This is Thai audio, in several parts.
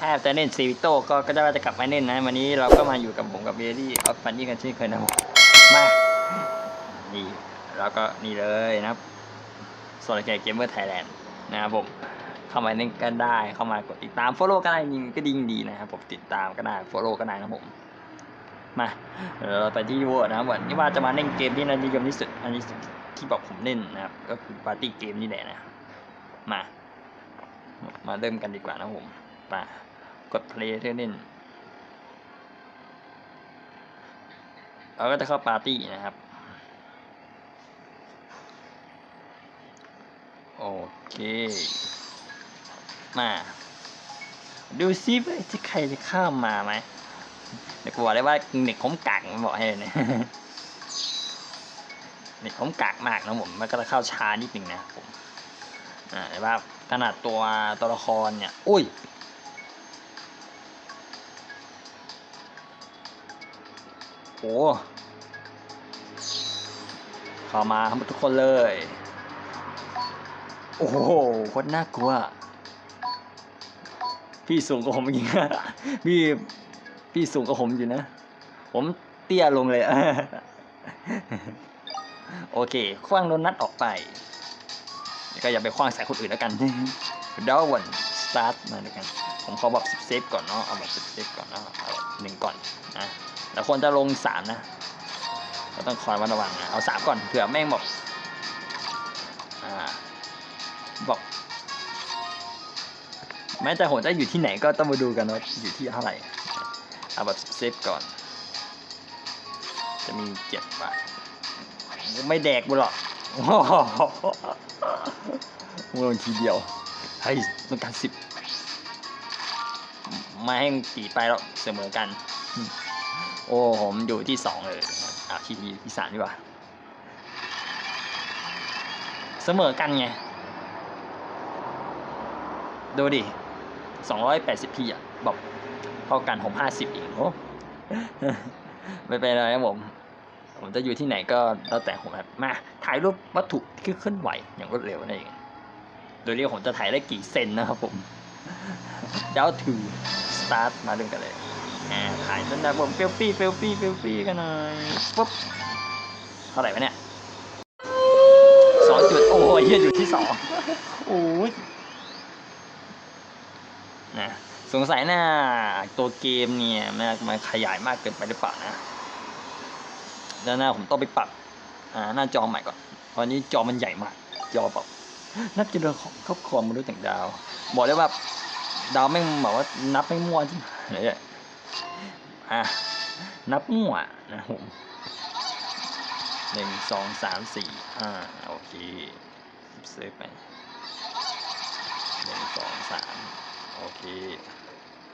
ถ้าจะเล่นซีวิโต้ก็ก็จะว่าจะกลับมาเล่นนะ วันนี้เราก็มาอยู่กับผมกับเบลลี่ออฟฟันนี่กันเช่นเคยนะผมมานี่แล้วก็นี่เลยนะครับโซลเกเกมเมอร์ไทยแลนด์นะครับผมเข้ามาเล่นกันได้เข้ามากดติดตาม follow ก็ได้ยิงก็ดิ่งดีนะครับผมติดตามก็ได้ follow ก็ได้นะผม มาเราไปที่วัวนะครับวันนี้ว่าจะมาเล่นเกมที่น่านิยมที่สุดอันนี้ที่บอกผมเล่นนะครับ ก็คือปาร์ตี้เกมนี่แหละนะ มา มาเริ่มกันดีกว่านะผมมากด play เพื่อเล่นเราก็จะเข้าปาร์ตี้นะครับ โอเค มา ดูซิว่าจะใครจะเข้ามาไหม เดี๋ยวกูบอกได้ว่าเน็ตผมกากมันบอกให้เลยเนี่ยเน็ตผมกากมากนะผมมันก็จะเข้าช้านิดหนึ่งนะผมอ่าแต่ว่าขนาดตัวตัวละครเนี่ยอุ้ยโอ้เข้ามาทั้งหมดทุกคนเลย โอ้โหโคตรน่ากลัว พี่สูงกว่าผมอีกพี่ พี่สูงกว่าผมอยู่นะ ผมเตี้ยลงเลย โอเค คว้างโดนนัดออกไป ก็อย่าไปคว้างใส่คนอื่นแล้วกันเดาวันสตาร์ทมาด้วยกัน ผมขอแบบเซฟก่อนเนาะ เอาแบบเซฟก่อนเนาะเอาแบบหนึ่งก่อนนะแล้วควรจะลงสามนะ ก็ต้องคอยระมัดระวังนะ เอาสามก่อน เผื่อแม่งบอกอ่าบอกแม้แต่ผมจะอยู่ที่ไหนก็ต้องมาดูกันว่าอยู่ที่เท่าไหร่ เอาแบบเซฟก่อน จะมีเจ็ดบาทไม่แดกบุหรอกมึงลงทีเดียวเฮ้ยต้องการสิบไม่ให้ตีไปแล้วเสมอกัน โอ้ผมอยู่ที่สองเลยอะที่ที่สามดีกว่า เสมอกันไง ดูดิสองร้อยแปดสิบพีอะบอก ท่ากันผมห้าสิบเองโอ้ไม่เป็นไรครับผม ผมจะอยู่ที่ไหนก็แล้วแต่ผมครับมาถ่ายรูปวัตถุที่เคลื่อนไหวอย่างรวดเร็วนั่นเองโดยเรียกผมจะถ่ายได้กี่เซนนะครับผมเดาทูสตาร์ทมาเรื่องกันเลยอ่าถ่ายจนแบบผมเฟลฟี่เฟลฟี่เฟลฟี่กันหน่อยปุ๊บเท่าไหร่วะเนี่ยสองจุดโอ้ยเหี้ยอยู่ที่สองโอ้ยนะ สงสัยหน้าตัวเกมเนี่ยมันมันขยายมากเกินไปหรือเปล่านะแล้วหน้าผมต้องไปปรับอ่าหน้าจอใหม่ก่อนตอนนี้จอมันใหญ่มาก จอแบบนับจะเรื่องของครอบครัวมนุษย์ต่างดาว บอกเลยว่าดาวแม่งบอกว่านับไม่มั่วจริงเลยอะอะนับมั่วนะผมหนึ่งสองสามสี่อ่าโอเคเซฟไปหนึ่งสองสาม โอเค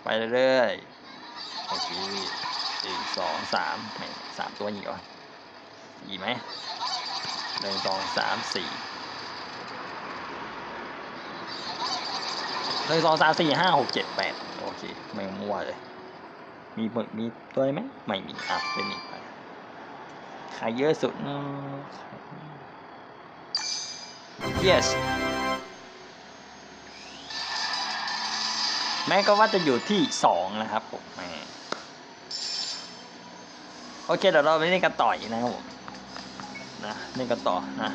ไปเรื่อยๆโอเคหนึ่งสองสามไม่สามตัวอีกเหรออีกไหมหนึ่งสองสามสี่หนึ่งสองสามสี่ห้าหกเจ็ดแปดโอเคไม่มั่วเลย มีหมึกมีตัวไหมไม่มีอะเป็นอีกไปขายเยอะสุด yes แม้ก็ว่าจะอยู่ที่สองนะครับผมโอเคเดี๋ยวเราไปเล่นกันต่ออีกนะครับผมนะเล่นกันต่อนะ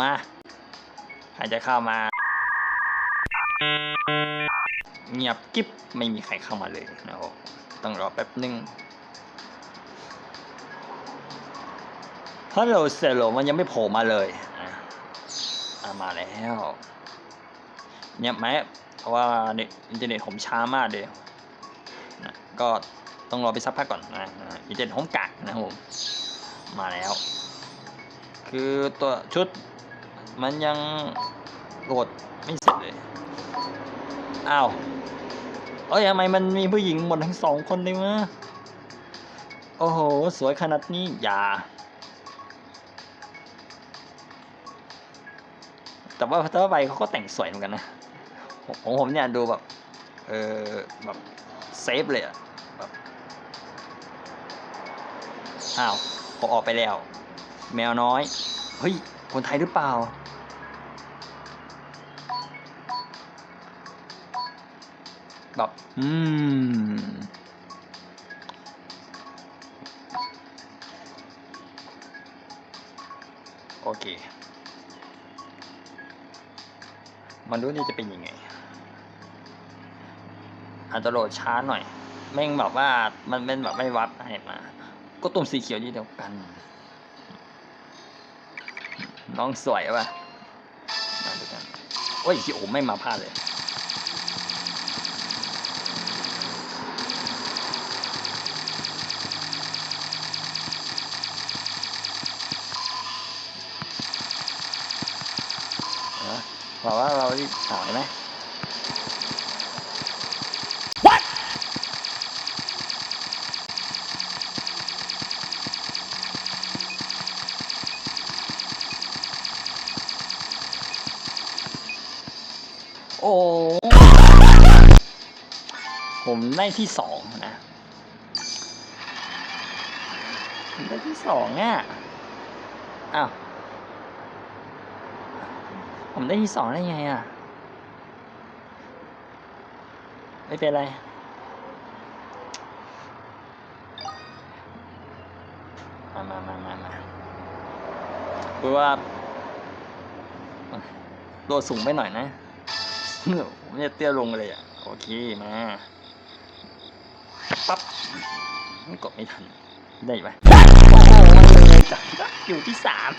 มาใครจะเข้ามา เงียบกิ๊บไม่มีใครเข้ามาเลยนะครับต้องรอแป๊บนึงฮัลโหลเซลโลมันยังไม่โผล่มาเลยอะมาแล้ว เนี่ยไหมเพราะว่าเน็ตอินเทอร์เน็ตผมช้ามากเลยนะก็ต้องรอไปสักพักก่อนนะอินเทอร์เน็ตผมกากนะครับผมมาแล้ว คือตัวชุดมันยังโหลดไม่เสร็จเลยอ้าวเอ้ยทำไมมันมีผู้หญิงหมดทั้งสองคนเลยวะโอ้โห สวยขนาดนี้อย่า แต่ว่าพัตเตอร์ใบเขาก็แต่งสวยเหมือนกันนะ ของผมเนี่ยดูแบบ เออแบบเซฟเลยอะแบบอ้าวเขาออกไปแล้ว แมวน้อย เฮ้ย คนไทยหรือเปล่า แบบ อืมโอเค มันรู้นี่จะเป็นยังไง อาจจะโหลดช้าหน่อย แม่งแบบว่ามันเป็นแบบไม่วัดให้มา ก็ตุ่มสีเขียวนี่เดียวกัน น้องสวยป่ะมาดูกันโอ้ยโอ้ไม่มาพลาดเลยเออบอกว่าเราที่ายไหม ได้ที่สองนะผมได้ที่สองอะอ้าวผมได้ที่สองได้ไงอะ ไม่เป็นไรมามามามามาคือว่าตัวสูงไปหน่อยนะผมจะเตี้ยลงเลยอะ โอเค มา ปั๊บไม่กดไม่ทัน ได้ไหมโอ้โหเลยจ้ะอยู่ที่สาม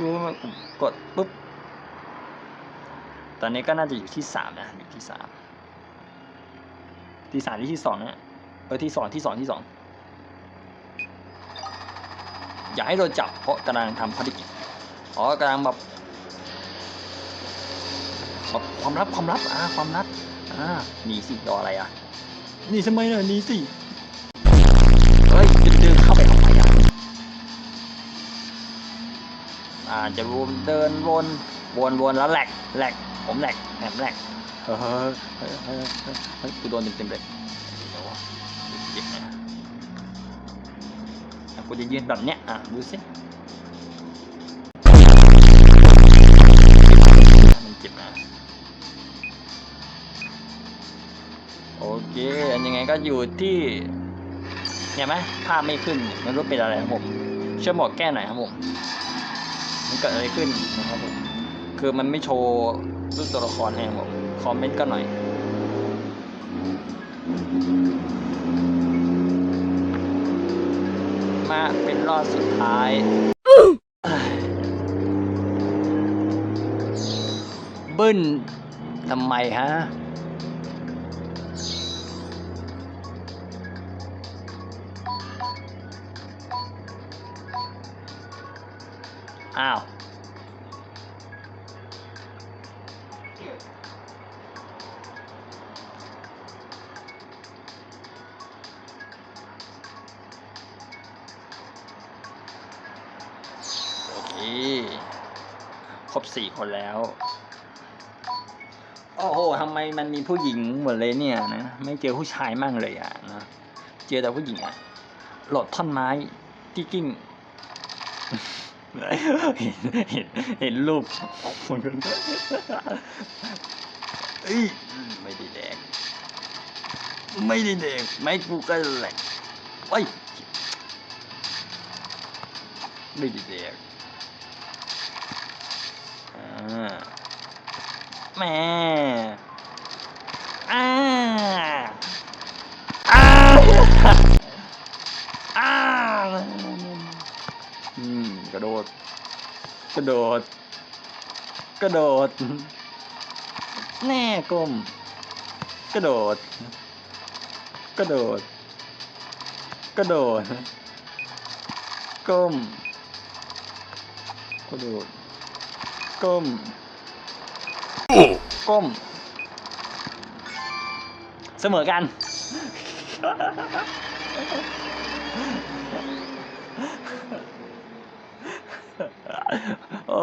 รู้ไหมผมกดปุ๊บ ตอนนี้ก็น่าจะอยู่ที่สามนะ อยู่ที่สามที่สามที่ที่สองนะเออที่สองที่สองที่สองอย่าให้โดนจับเพราะกำลังทำภารกิจอ๋อกำลังแบบแบบความลับความลับอ่าความลับอ่าหนีสิรออะไรอะ หนีทำไมเนี่ยหนีสิเฮ้ยจะเดินเข้าไปทำไมอะอ่าจะวนเดินวนวนวนแล้วแหลกแหลกผมแหลกแหลกแหลกเฮ้ยเฮ้ยเฮ้ยเฮ้ยกูโดนเต็มๆเลยเดี๋ยวเจ็บนะอะกูจะยืนแบบเนี้ยอะดูสิมันเจ็บนะ โอเคอันยังไงก็อยู่ที่เห็นไหมภาพไม่ขึ้นไมันรู้เป็นอะไรครับผมช่วยบอกแก้หน่อยครับผมมันเกิดอะไรขึ้นนะครับผมคือมันไม่โชว์รูปตัวละครให้ผมคอมเมนต์ก็หน่อยมาเป็นรอบสุดท้ายบึ้นทำไมฮะ อ้าว โอเค ครบสี่คนแล้ว โอ้โหทำไมมันมีผู้หญิงหมดเลยเนี่ยนะ ไม่เจอผู้ชายมั่งเลยอะนะ เจอแต่ผู้หญิงอะ หลดท่อนไม้ ที่กิ้ง เห็นเห็นเห็นรูปคนกันเอ้ยไม่ได้แดกไม่ได้แดกไม่กูก็แหลกเอ้ยไม่ได้แดกอ่าแม่ ระโดด กระโดด แน่กลมกระโดด กระโดด กระโดด ก้ม กระโดด ก้ม ก้ม เสมอกัน โอ้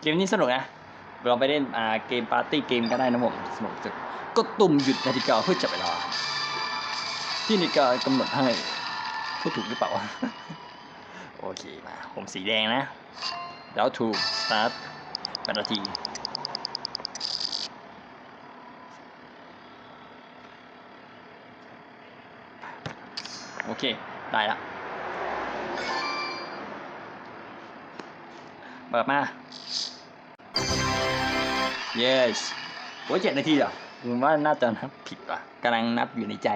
เกมนี้สนุกนะ เราไปเล่นอ่าเกมปาร์ตี้เกมก็ได้นะผม สนุกสุดก็ตุ่มหยุดนาฬิกาเพื่อจับเวลา ที่ในกากำหนดให้พูดถูกหรือเปล่า โอเคมาผมสีแดงนะ แล้วถูกสตาร์ทแปดนาทีโอเค ได้ละเปิดมา yes โอ้ยเจ็ดนาทีเหรอผมว่าน่าจะนับผิดว่ะกำลังนับอยู่ในใจ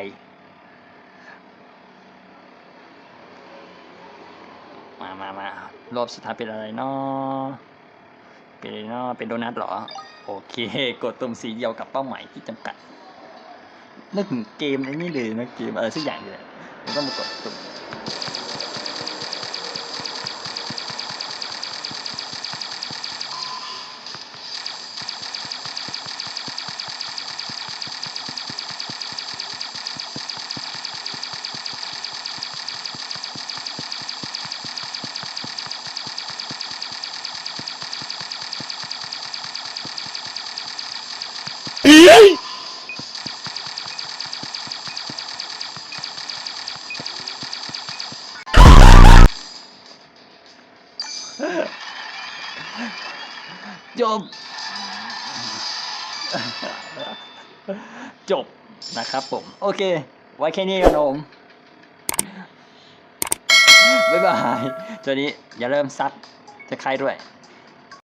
มามามารอบสุดท้ายเป็นอะไรเนาะเป็นเนาะเป็นโดนัทเหรอ โอเค กดตุ่มสีเดียวกับเป้าหมายที่จำกัดนึกถึงเกมไอ้นี่เลยนะเกมอะไรสักอย่างเลย ผมต้อ จบ จบนะครับผม โอเค ไว้แค่นี้กันผมบ๊ายบายตอนนี้อย่าเริ่มซัดจะใครด้วย